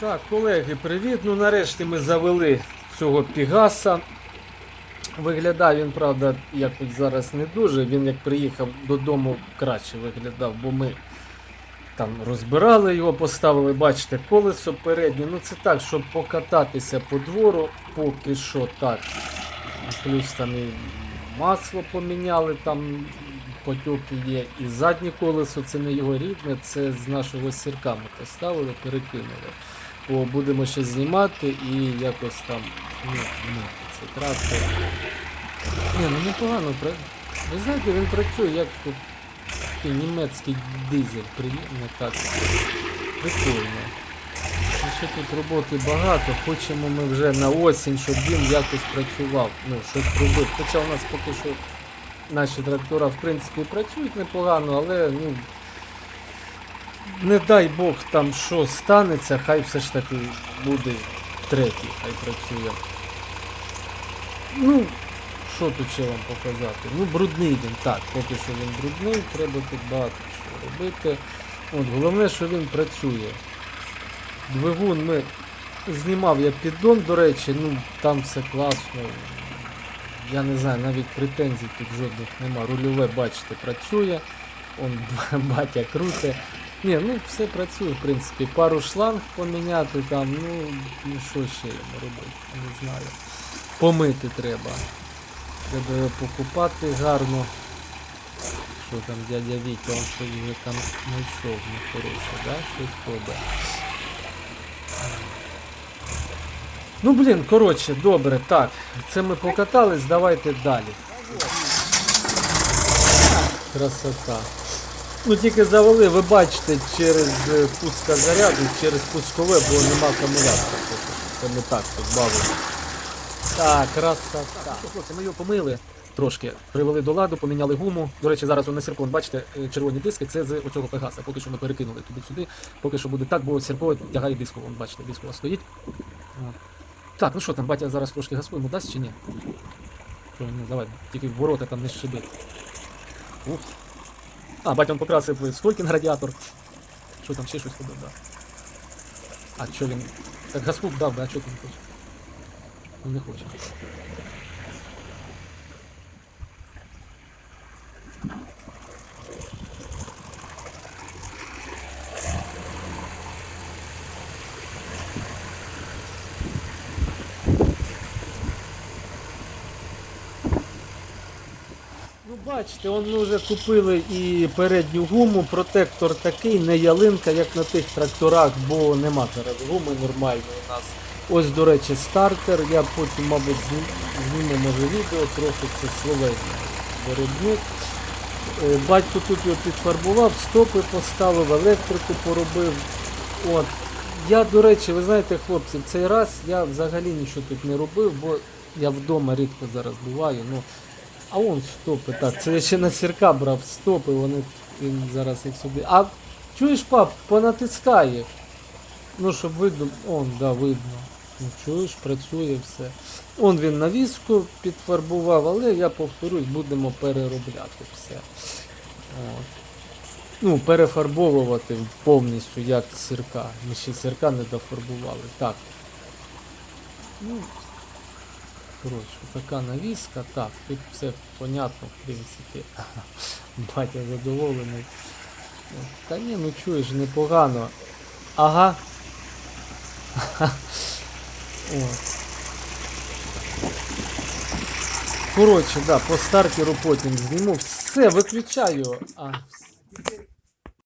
Так, колеги, привіт. Ну нарешті ми завели цього Пігаса. Виглядає він, правда, якось зараз не дуже. Він як приїхав додому краще виглядав, бо ми там розбирали його, поставили, бачите, колесо переднє. Ну це так, щоб покататися по двору, поки що так. Плюс там і масло поміняли, там потьоки є. І заднє колесо це не його рідне, це з нашого сірка ми поставили, перекинули. Бо будемо ще знімати і якось там ну, ну, це трактор. Ні, ну непогано. пра- Ви знаєте, він працює як такий німецький дизель, приємно так. Прикольно. Ну, ще тут роботи багато, хочемо ми вже на осінь, щоб він якось працював, ну, щось робив. Хоча у нас поки що наші трактора в принципі працюють непогано, але ну, не дай Бог там що станеться, хай все ж таки буде третій, хай працює. Ну, що тут ще вам показати? Ну, брудний він, так, поки що він брудний, треба тут багато що робити. От, головне, що він працює. Двигун ми знімав я піддон, до речі, ну там все класно. Я не знаю, навіть претензій тут жодних нема. Рульове, бачите, працює. Он батя круте. Ні, ну все працює, в принципі. Пару шланг поміняти там, ну, ну що ще робити, не знаю. Помити треба. Треба його покупати гарно. Що там дядя Вітя, он щось вже там знайшов нехороше, да? Щось робить. Ну блін, коротше, добре, так. Це ми покатались, давайте далі. Красота. Ну тільки завели, ви бачите, через е, пуска заряду, через пускове, бо нема акумулятора. Це ми так тут бавимо. Так, красота. Що, хлопці, ми його помили трошки, привели до ладу, поміняли гуму. До речі, зараз на сіркон, бачите, е, червоні диски, це з оцього Пегаса. Поки що ми перекинули туди-сюди. Поки що буде так, бо сірко тягає диску, вон, бачите, дискова стоїть. Так, ну що там, батя зараз трошки йому дасть чи ні? Що, ну давай, тільки ворота там не щебить. Ух. А, батя он покрасив стойки на радіатор. Що там ще щось робив, да. А що він. Так газку дав, да, а що ти не хочеш? Он не хоче. Бачите, он ми вже купили і передню гуму, протектор такий, не ялинка, як на тих тракторах, бо нема зараз гуми нормальної у нас. Ось, до речі, стартер. Я потім, мабуть, зні- зніму може відео, трохи це словезний виробник. Е, Батько тут його підфарбував, стопи поставив, електрику поробив. От. Я, до речі, ви знаєте, хлопці, в цей раз я взагалі нічого тут не робив, бо я вдома рідко зараз буваю. Ну, а вон стопи, так, це ще на сірка брав стопи, вони він зараз їх сюди. А чуєш, пап, понатискає. Ну, щоб видно. Он, да, видно. Ну, чуєш, працює все. Он він навіску підфарбував, але я повторюсь, будемо переробляти все. От. Ну, перефарбовувати повністю як сірка. Ми ще сірка не дофарбували. Так. Ну, коротше, така навіска. Так, тут все понятно, в принципі. Батя задоволений. Та ні, ну чуєш, непогано. Ага. От. Коротше, да, по стартеру потім зніму. Все, виключаю. А,